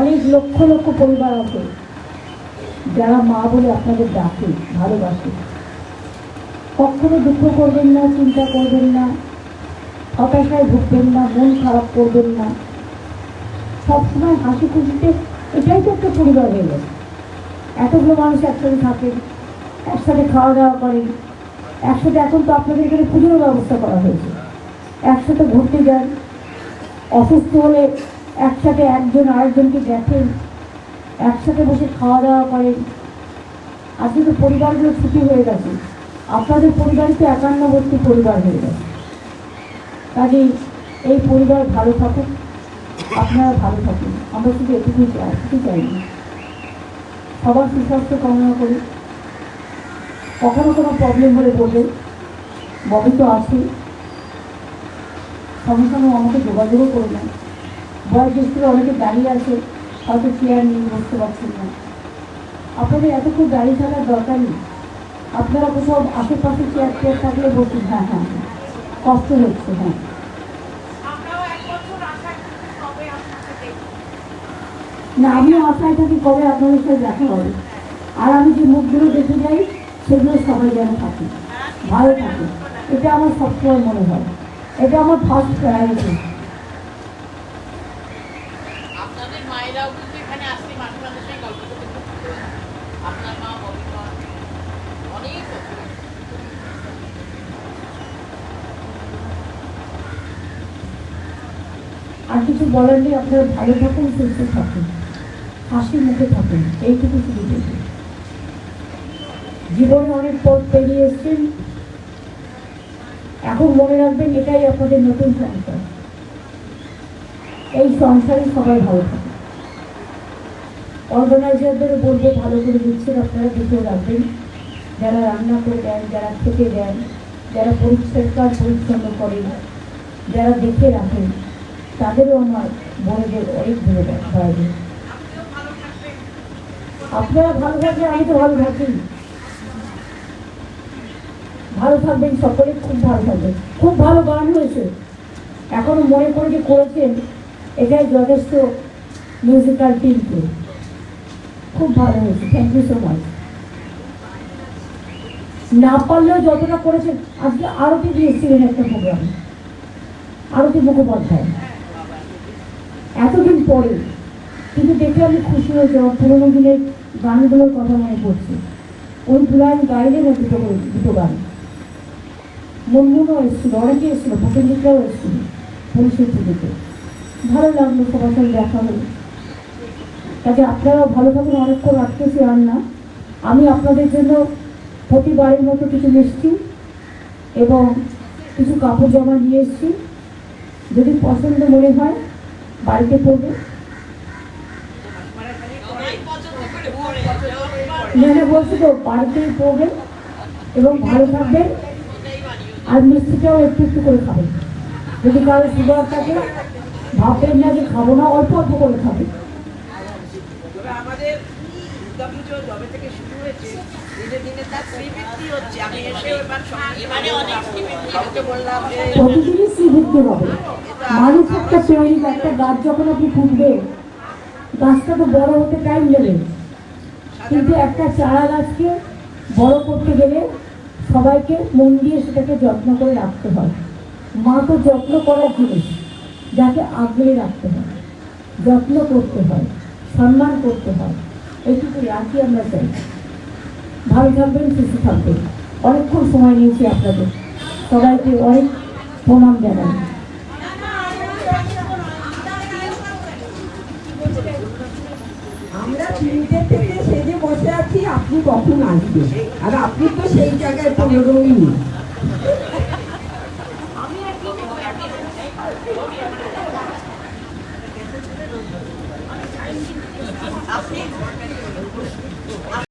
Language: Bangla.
অনেক লক্ষ লক্ষ পরিবার আছে যারা মা বলে আপনাদের ডাকে, ভালোবাসে। কখনো দুঃখ করবেন না, চিন্তা করবেন না, হতাশায় ভুগবেন না, মন খারাপ করবেন না। সবসময় হাসি খুশিতে এটাই তো একটা পরিবার হয়ে গেছে। এতগুলো মানুষ একসাথে থাকেন একসাথে খাওয়া দাওয়া করেন একসাথে এখন তো আপনাদের এখানে পুজোর ব্যবস্থা করা হয়েছে। একসাথে ঘুরতে যান, অসুস্থ হলে একসাথে একজন আরেকজনকে দেখেন, একসাথে বসে খাওয়া দাওয়া করেন। আজকে তো পরিবারগুলো ছুটি হয়ে গেছে। আপনাদের পরিবারই তো একান্নবর্তী পরিবার হয়ে গেছে। কাজেই এই পরিবার ভালো থাকুক, আপনারা ভালো থাকুন। আমরা শুধু এটুকুই চাই কিছু চাই না। সবার সুস্বাস্থ্য কামনা করি। কখনো কোনো প্রবলেম হলে বলবেন। ববি তো আছে সঙ্গে সঙ্গে আমাকে যোগাযোগও করে নেন বয়োজ্যেষ্ঠরা অনেকে দাঁড়িয়ে আছে হয়তো চেয়ার নিয়ে বসতে পারছেন না। আপনাদের এতক্ষণ দাঁড়িয়ে থাকার দরকার নেই। আপনারা কোথাও আশেপাশে চেয়ার চেয়ার থাকলে বসুন হ্যাঁ হ্যাঁ হ্যাঁ। কষ্ট হচ্ছে হ্যাঁ। না আমিও আশায় থাকি কবে আপনাদের সাথে দেখা হবে। আর আমি যে মুখগুলো দেখে যাই সেগুলো সবাই যেন থাকে। ভালো থাকে। এটা আমার সবসময় মনে হয়। এটা আমার ফার্স্ট প্রায়োরিটি আপনাদের মায়েরাও কিন্তু এখানে আসছে মাঝে মাঝে সেই গল্প করতে করতে। আপনার মা ববি মা অনেক বছর। আর কিছু বলার নেই, আপনারা ভালো থাকুন, সুস্থ থাকুন। হাসি মুখে থাকুন, এইটুকু শুধু দেখুন। জীবনে অনেক পথ পেরিয়ে এসছেন। এখন মনে রাখবেন, এটাই আপনাদের নতুন সংসার। এই সংসারে সবাই ভালো থাকে অর্গানাইজারদের বলব ভালো করে দিচ্ছেন আপনারা, দেখে রাখবেন। যারা রান্না করে দেন, যারা খেতে দেন, যারা পরিষ্কার পরিচ্ছন্ন করেন, যারা দেখে রাখেন তাদেরও আমার বোনেদের অনেক ধরে আপনারা ভালো থাকলে আমি তো ভালো থাকি। ভালো থাকবেন সকলে, খুব ভালো থাকবেন। খুব ভালো গান হয়েছে। এখনও মনে করে যে করেছেন এটাই যথেষ্ট মিউজিক্যাল টিমকে খুব ভালো হয়েছে থ্যাংক ইউ সো মাচ না পারলেও যতটা করেছেন, আজকে আরতি দিয়েছিলেন একটা প্রোগ্রামে আরতি মুখোপাধ্যায়। এতদিন পরে, কিন্তু দেখে আমি খুশি হয়েছি আমার পুরোনো দিনের গানগুলোর কথা মনে পড়ছে। ওই পুরান গাইলে না দুটো দুটো গান। মনমুনও এসেছিল, অনেকে এসেছিল ভূপেন্দ্রটাও এসেছিল পুলিশের পুজোতে। ভালো লাগল সবার সাথে দেখা হলো। কাজে আপনারাও ভালো থাকুন, অনেকক্ষণ রাখতেছি আর না। আমি আপনাদের জন্য প্রতিবারের মতো কিছু মিষ্টি এবং কিছু কাপড় জামা নিয়ে এসেছি। যদি পছন্দ মনে হয় বাড়িতে পড়বে? এখানে বলছি তো, বাড়িতেই পড়বে এবং ভালো থাকবেন আর মিষ্টিটাও একটু একটু করে খাবে। যদি কারও সুগার থাকে ভাববেন না যে খাব না, অল্প অল্প করে খাবে। দুর্গাপুজো যবে থেকে শুরু হয়েছে দিনে দিনে তার শ্রীবৃদ্ধি হচ্ছে। আমি এসে এবার এবারে অনেক শ্রীবৃদ্ধি বললাম প্রতিদিনই শ্রীবৃদ্ধি হবে? মানুষ একটা তৈরি একটা গাছ যখন আপনি ফুটবেন গাছটা তো বড় হতে টাইম নেবে কিন্তু একটা চারা গাছকে বড় করতে গেলে সবাইকে মন দিয়ে সেটাকে যত্ন করে রাখতে হয়। মা তো যত্ন করার জিনিস যাকে আগলে রাখতে হয় যত্ন করতে হয় সম্মান করতে হয়। এইটুকু রাখি আমরা চাই। ভালো থাকবেন সুস্থ থাকবেন। অনেকক্ষণ সময় নিয়েছি আপনাদের। সবাইকে অনেক প্রণাম জানাই। আমরা তিনটে থেকে সেজে বসে আছি আপনি কখন আসবেন? আর আপনি তো সেই জায়গায় পনেরোই নেই আপনি